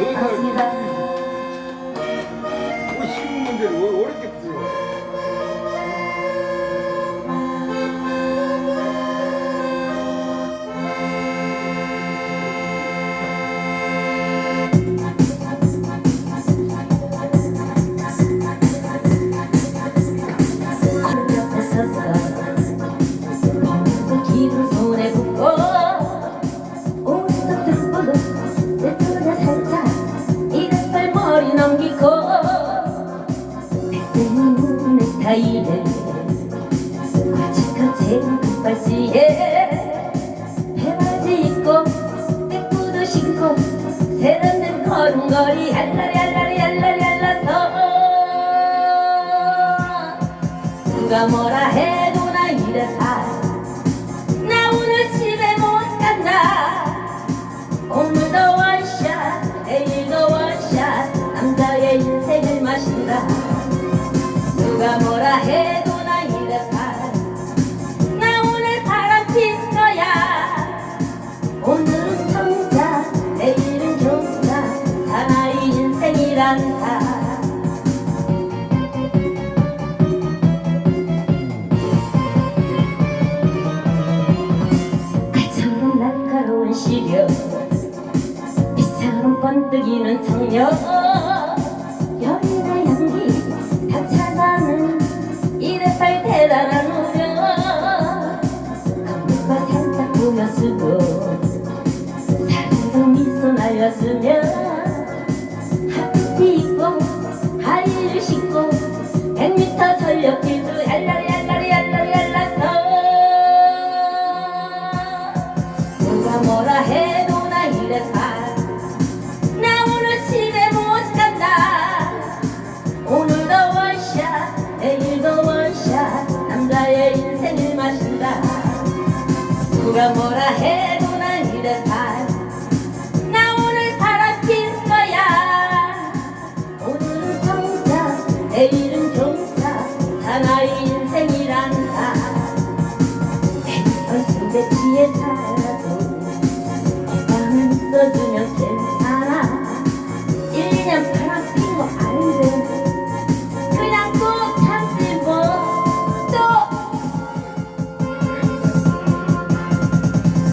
맞습니다. 사이에 굵직한 새발씨에 해바지 입고 백구도 신고 새롭는 걸음걸이 알라리알라리알라리알라서 누가 뭐라 해? 시려 빗처럼 번뜩이는 청년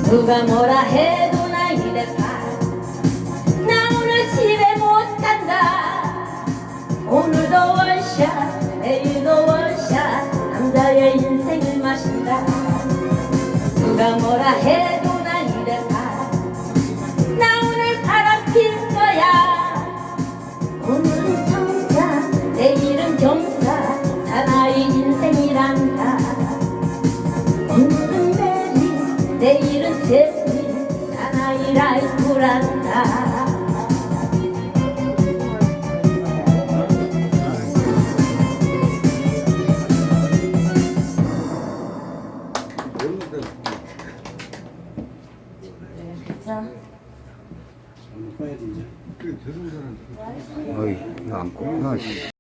누가 뭐라 해도 나 이래 봐나 오늘 집에 못 간다. 오늘도 원샷 내일도 원샷. 남자의 인생을 마신다. 누가 뭐라 해도 예수님 사나이라 이거 안고, 아, 씨.